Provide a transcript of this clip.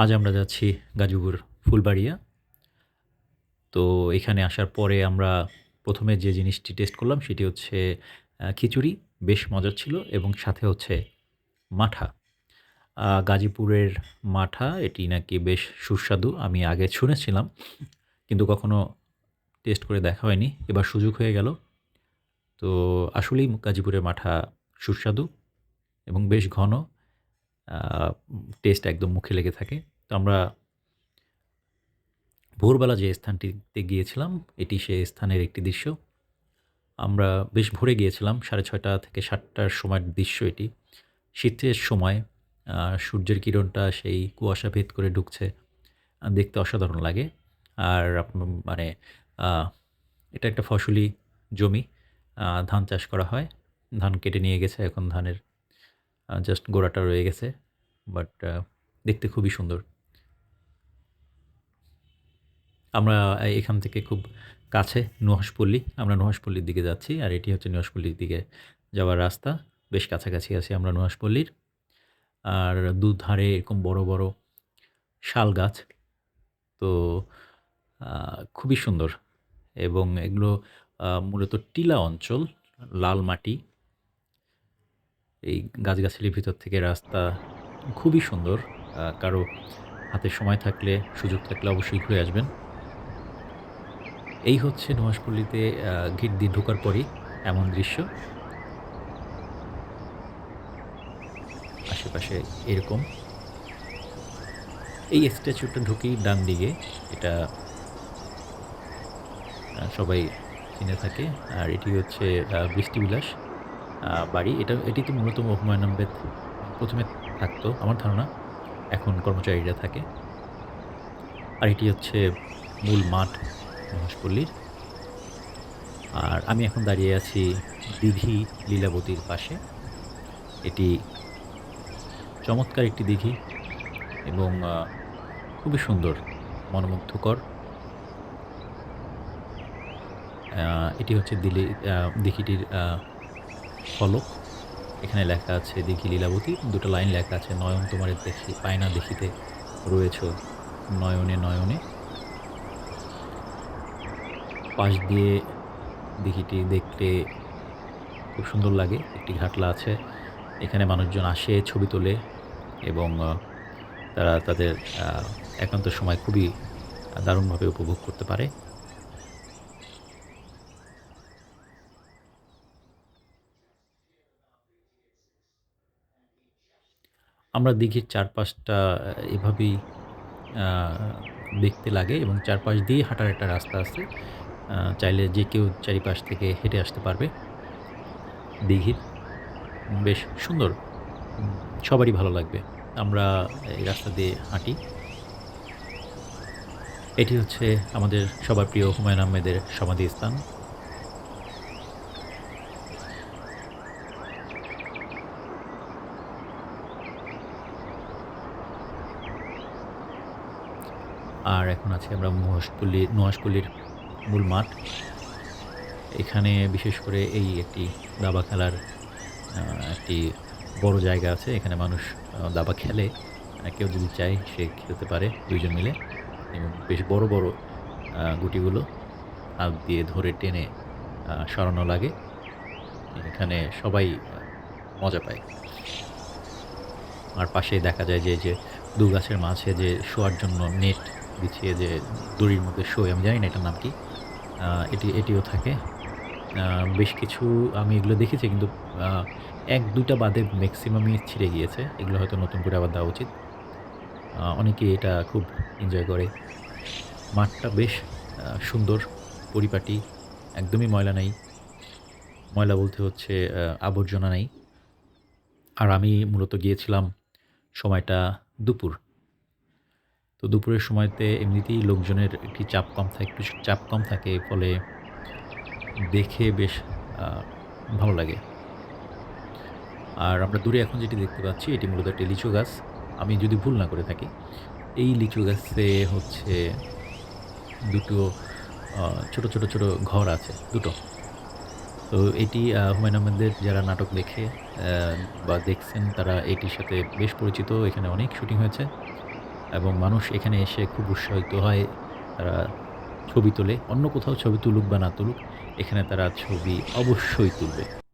আজ আমরা যাচ্ছি গাজীপুর ফুলবাড়িয়া। তো এখানে আসার পরে আমরা প্রথমে যে জিনিসটি টেস্ট করলাম সেটি হচ্ছে খিচুড়ি, বেশ মজার ছিল এবং সাথে হচ্ছে মাঠা। গাজীপুরের মাঠা, এটি নাকি বেশ সুস্বাদু, আমি আগে শুনেছিলাম, কিন্তু কখনো টেস্ট করে দেখা হয়নি। এবার সুযোগ হয়ে গেল। তো আসলেই গাজীপুরের মাঠা সুস্বাদু এবং বেশ ঘন। টেস্ট একদম মুখে লেগে থাকে। তো আমরা ভোরবেলা যে স্থানটিতে গিয়েছিলাম, এটি সে স্থানের একটি দৃশ্য। আমরা বেশ ভোরে গিয়েছিলাম, সাড়ে ছয়টা থেকে সাতটার সময়ের দৃশ্য এটি। শীতের সময় সূর্যের কিরণটা সেই কুয়াশা ভেদ করে ঢুকছে, দেখতে অসাধারণ লাগে। আর মানে এটা একটা ফসলি জমি ধান চাষ করা হয়। ধান কেটে নিয়ে গেছে এখন ধানের জাস্ট গোড়াটা রয়ে গেছে বাট দেখতে খুবই সুন্দর। আমরা এখান থেকে খুব কাছে নুহাসপল্লী আমরা নুহাসপল্লীর দিকে যাচ্ছি, আর এটি হচ্ছে নুহাসপল্লীর দিকে যাওয়ার রাস্তা। বেশ কাছাকাছি আছি আমরা নুহাসপল্লীর আর দুধারে এরকম বড় বড় শাল গাছ, তো খুবই সুন্দর। এবং এগুলো মূলত টিলা অঞ্চল, লাল মাটি। এই গাছগাছালির ভিতর থেকে রাস্তা খুবই সুন্দর। কারও হাতে সময় থাকলে, সুযোগ থাকলে অবশ্যই ঘুরে আসবেন। এই হচ্ছে নুহাসপল্লীতে গেট দিয়ে ঢোকার পরই এমন দৃশ্য। আশেপাশে এরকম। এই স্ট্যাচুটা ঢুকেই ডান দিকে এটা সবাই চিনে থাকে। আর এটি হচ্ছে বৃষ্টিবিলাস। বাড়ি। এটা, এটি তো মূলত হুমায়ুন আহমেদ প্রথমে থাকতো আমার ধারণা। এখন কর্মচারীরা থাকে। আর এটি হচ্ছে মূল মাঠ মহেশপল্লীর। আর আমি এখন দাঁড়িয়ে আছি দিঘি লীলাবতীর পাশে। এটি চমৎকার একটি দিঘি এবং খুবই সুন্দর, মনোমুগ্ধকর। এটি হচ্ছে দিলি দিঘিটির ফলক এখানে লেখা আছে দিঘি লীলাবতী। দুটো লাইন লেখা আছে, নয়ন তোমার দেখি, পায়না দেখিতে রয়েছ নয়নে নয়নে। পাশ দিয়ে দিঘিটি দেখতে খুব সুন্দর লাগে, একটি ঘাটলা আছে। এখানে মানুষজন আসে ছবি তোলে এবং তারা তাদের একান্ত সময় খুবই দারুণভাবে উপভোগ করতে পারে। আমরা দিঘির চারপাশটা এভাবেই দেখতে লাগে এবং চারপাশ দিয়ে হাঁটার একটা রাস্তা আছে। চাইলে যে কেউ চারিপাশ থেকে হেঁটে আসতে পারবে। দিঘির বেশ সুন্দর। সবারই ভালো লাগবে। আমরা এই রাস্তা দিয়ে হাঁটি। এটি হচ্ছে আমাদের সবার প্রিয় হুমায়ুন আহমেদের সমাধিস্থান। আর এখন আছি আমরা মহেশপল্লী নোয়াশপল্লীর মূল মাঠ। এখানে বিশেষ করে এই একটি দাবা খেলার একটি বড় জায়গা আছে। এখানে মানুষ দাবা খেলে। কেউ যদি চায় সে খেলতে পারে দুইজন মিলে। এবং বেশ বড় বড় গুটিগুলো হাত দিয়ে ধরে টেনে সরানো লাগে। এখানে সবাই মজা পায়। আর পাশে দেখা যায় যে যে দু গাছের মাঝে যে শোয়ার জন্য নেট বিছিয়ে যে দড়ির মধ্যে শোয়, আমি জানি না এটার নাম কি। এটি, এটিও থাকে। বেশ কিছু আমি এগুলো দেখেছি, কিন্তু এক, দুইটা বাদে ম্যাক্সিমামই ছিঁড়ে গিয়েছে। এগুলো হয়তো নতুন করে আবার দেওয়া উচিত। অনেকে এটা খুব এনজয় করে। মাঠটা বেশ সুন্দর, পরিপাটি, একদমই ময়লা নেই। ময়লা বলতে হচ্ছে আবর্জনা নেই। আর আমি মূলত গিয়েছিলাম সময়টা দুপুর। তো দুপুরের সময়তে এমনিতেই লোকজনের একটি চাপ কম থাকে, একটু চাপ কম থাকে, ফলে দেখে বেশ ভালো লাগে। আর আমরা দূরে এখন যেটি দেখতে পাচ্ছি, এটি মূলত একটি লিচু গাছ। আমি যদি ভুল না করে থাকি, এই লিচু গাছে হচ্ছে দুটো ছোট ছোট ছোট ঘর আছে, দুটো। তো এটি হুমায়ুন আহমেদের যারা নাটক দেখে বা দেখছেন, তারা এটির সাথে বেশ পরিচিত। এখানে অনেক শুটিং হয়েছে। এবং মানুষ এখানে এসে খুব উৎসাহিত হয়। তারা ছবি তোলে। অন্য কোথাও ছবি তুলুক বা না তুলুক, এখানে তারা ছবি অবশ্যই তুলবে।